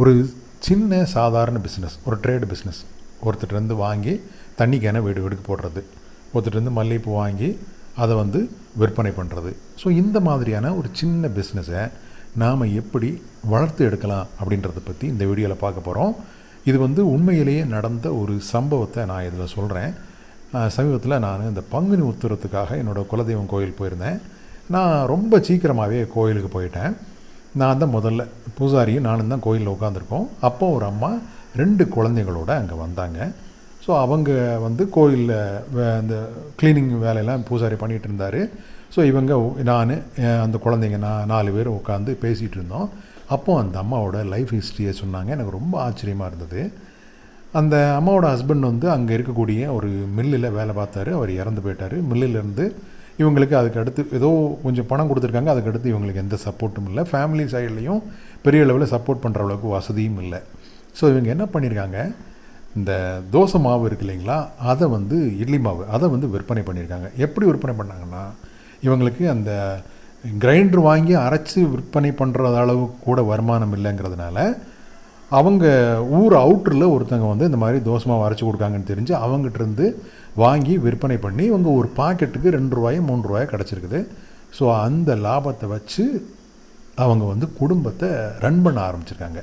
ஒரு சின்ன சாதாரண பிஸ்னஸ் ஒரு ட்ரேடு பிஸ்னஸ் ஒருத்தர்கிட்டருந்து வாங்கி தண்ணி கேனை வீடு வீடுக்கு போடுறது. ஒருத்தர்கிட்டருந்து மல்லிகைப்பூ வாங்கி அதை வந்து விற்பனை பண்ணுறது ஸோ இந்த மாதிரியான ஒரு சின்ன பிஸ்னஸை நாம் எப்படி வளர்த்து எடுக்கலாம் அப்படின்றத பற்றி இந்த வீடியோவில் பார்க்க போகிறோம் இது வந்து உண்மையிலேயே நடந்த ஒரு சம்பவத்தை நான் இதில் சொல்கிறேன் சமீபத்தில் நான் இந்த பங்குனி உத்தரத்துக்காக என்னோடய குலதெய்வம் கோயில் போயிருந்தேன். நான் ரொம்ப சீக்கிரமாகவே கோயிலுக்கு போயிட்டேன். நான் தான் முதல்ல பூசாரியும் நானும் தான் கோயிலில் உட்காந்துருக்கோம் அப்போ ஒரு அம்மா ரெண்டு குழந்தைகளோட அங்கே வந்தாங்க. ஸோ அவங்க வந்து கோயிலில் அந்த க்ளீனிங் வேலையெல்லாம் பூசாரி பண்ணிகிட்டு இருந்தார். ஸோ இவங்க நான் அந்த குழந்தைங்க நான் நாலு பேர் உட்காந்து பேசிகிட்டு இருந்தோம். அப்போது அந்த அம்மாவோட லைஃப் ஹிஸ்ட்ரியை சொன்னாங்க. எனக்கு ரொம்ப ஆச்சரியமாக இருந்தது. அந்த அம்மாவோட ஹஸ்பண்ட் வந்து அங்கே இருக்கக்கூடிய ஒரு மில்லில் வேலை பார்த்தாரு. அவர் இறந்து போயிட்டார். மில்லிலேருந்து இவங்களுக்கு அதுக்கு அடுத்து ஏதோ கொஞ்சம் பணம் கொடுத்துருக்காங்க அதுக்கு அடுத்து இவங்களுக்கு எந்த சப்போர்ட்டும் இல்லை. ஃபேமிலி சைட்லேயும் பெரிய லெவலில் சப்போர்ட் பண்ணுற அளவுக்கு வசதியும் இல்லை. ஸோ இவங்க என்ன பண்ணியிருக்காங்க இந்த தோசை மாவு இருக்கு இல்லைங்களா? அதை வந்து இட்லி மாவு அதை வந்து விற்பனை பண்ணியிருக்காங்க எப்படி விற்பனை பண்ணாங்கன்னா இவங்களுக்கு அந்த கிரைண்டர் வாங்கி அரைச்சி விற்பனை பண்ணுற அளவுக்கு கூட வருமானம் இல்லைங்கிறதுனால அவங்க ஊர் அவுட்டரில் ஒருத்தங்க வந்து இந்த மாதிரி தோசை மாவு அரைச்சி கொடுக்காங்கன்னு தெரிஞ்சு அவங்ககிட்டருந்து வாங்கி விற்பனை பண்ணி இவங்க ஒரு பாக்கெட்டுக்கு ரெண்டு ரூபாயும் மூணு ரூபாய் கிடச்சிருக்குது. ஸோ அந்த லாபத்தை வச்சு அவங்க வந்து குடும்பத்தை ரன் பண்ண ஆரம்பிச்சிருக்காங்க.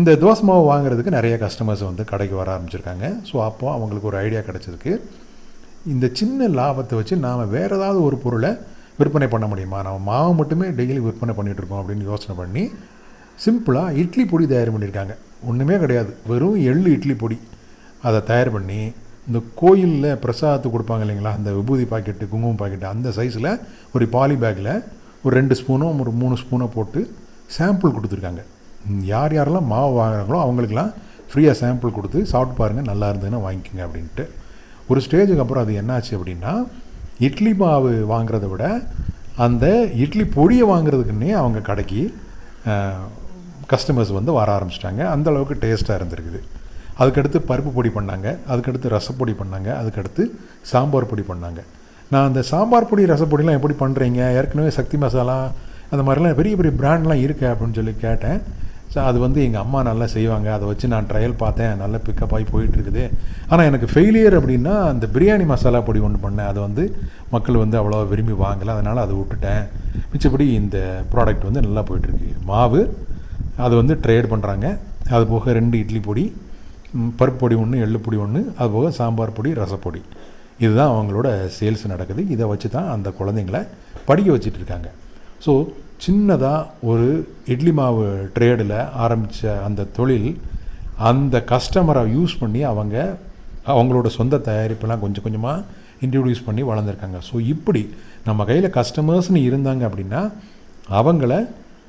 இந்த தோசை மாவு வாங்குறதுக்கு நிறைய கஸ்டமர்ஸ் வந்து கடைக்கு வர ஆரம்பிச்சிருக்காங்க. ஸோ அப்போ அவங்களுக்கு ஒரு ஐடியா கிடச்சிருக்கு. இந்த சின்ன லாபத்தை வச்சு நாம் வேறு ஏதாவது ஒரு பொருளை விற்பனை பண்ண முடியுமா? நம்ம மாவு மட்டுமே டெய்லி விற்பனை பண்ணிகிட்டு இருக்கோம் அப்படின்னு யோசனை பண்ணி சிம்பிளாக இட்லி பொடி தயார் பண்ணியிருக்காங்க. ஒன்றுமே கிடையாது. வெறும் எள்ளு இட்லி பொடி. அதை தயார் பண்ணி இந்த கோயிலில் பிரசாதத்துக்கு கொடுப்பாங்க இல்லைங்களா? அந்த விபூதி பாக்கெட்டு குங்குமம் பாக்கெட்டு அந்த சைஸில் ஒரு பாலி பேக்கில் ஒரு ரெண்டு ஸ்பூனோ ஒரு மூணு ஸ்பூனோ போட்டு சாம்பிள் கொடுத்துருக்காங்க. யார் யாரெல்லாம் மாவு வாங்குறாங்களோ அவங்களுக்கெல்லாம் ஃப்ரீயாக சாம்பிள் கொடுத்து சாப்பிட்டு பாருங்கள் நல்லா இருந்ததுன்னா வாங்கிக்கோங்க அப்படின்ட்டு. ஒரு ஸ்டேஜுக்கு அப்புறம் அது என்னாச்சு அப்படின்னா இட்லி மாவு வாங்குறத விட அந்த இட்லி பொடியை வாங்குறதுக்குன்னே அவங்க கடைக்கு கஸ்டமர்ஸ் வந்து வர ஆரம்பிச்சிட்டாங்க. அந்த அளவுக்கு டேஸ்ட்டாக இருந்திருக்குது. அதுக்கடுத்து பருப்பு பொடி பண்ணாங்க. அதுக்கடுத்து ரசப்பொடி பண்ணாங்க. அதுக்கடுத்து சாம்பார் பொடி பண்ணாங்க. நான் அந்த சாம்பார் பொடி ரசப்பொடிலாம் எப்படி பண்ணுறீங்க ஏற்கனவே சக்தி மசாலா அந்த மாதிரிலாம் பெரிய பெரிய பிராண்ட்லாம் இருக்கு அப்படின்னு சொல்லி கேட்டேன். ஸோ அது வந்து எங்கள் அம்மா நல்லா செய்வாங்க. அதை வச்சு நான் ட்ரையல் பார்த்தேன். நல்லா பிக்கப் ஆகி போயிட்டுருக்குது. ஆனால் எனக்கு ஃபெயிலியர் அப்படின்னா அந்த பிரியாணி மசாலா பொடி ஒன்று பண்ணேன். அதை வந்து மக்கள் வந்து அவ்வளோ விரும்பி வாங்கலை. அதனால் அதை விட்டுட்டேன். மிச்சப்படி இந்த ப்ராடக்ட் வந்து நல்லா போயிட்டுருக்கு. மாவு அது வந்து ட்ரேட் பண்ணுறாங்க அது போக ரெண்டு இட்லி பொடி பருப்பு பொடி ஒன்று எள்ளு பொடி ஒன்று அது போக சாம்பார் பொடி ரசப்பொடி இதுதான் அவங்களோட சேல்ஸ் நடக்குது. இதை வச்சு தான் அந்த குழந்தைங்கள படிக்க வச்சுட்டு இருக்காங்க. ஸோ சின்னதாக ஒரு இட்லி மாவு ட்ரேடில் ஆரம்பித்த அந்த தொழில் அந்த கஸ்டமரை யூஸ் பண்ணி அவங்க அவங்களோட சொந்த தயாரிப்பெல்லாம் கொஞ்சம் கொஞ்சமாக இன்ட்ரடியூஸ் பண்ணி வளர்ந்துருக்காங்க. ஸோ இப்படி நம்ம கையில் கஸ்டமர்ஸ்னு இருந்தாங்க அப்படின்னா அவங்கள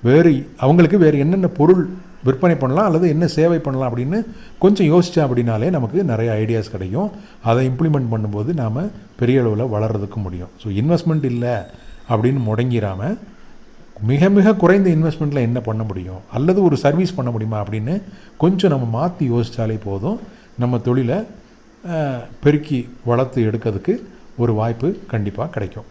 வேறு அவங்களுக்கு வேறு என்னென்ன பொருள் விற்பனை பண்ணலாம் அல்லது என்ன சேவை பண்ணலாம் அப்படின்னு கொஞ்சம் யோசித்தா அப்படின்னாலே நமக்கு நிறைய ஐடியாஸ் கிடைக்கும். அதை இம்ப்ளிமெண்ட் பண்ணும்போது நாம் பெரிய அளவில் வளர்கிறதுக்கு முடியும். ஸோ இன்வெஸ்ட்மெண்ட் இல்லை அப்படின்னு முடங்கிடாமல் மிக மிக குறைந்த இன்வெஸ்ட்மெண்ட்டில் என்ன பண்ண முடியும்? அல்லது ஒரு சர்வீஸ் பண்ண முடியுமா அப்படின்னு கொஞ்சம் நம்ம மாற்றி யோசித்தாலே போதும். நம்ம தொழிலை பெருக்கி வளர்த்து எடுக்கிறதுக்கு ஒரு வாய்ப்பு கண்டிப்பாக கிடைக்கும்.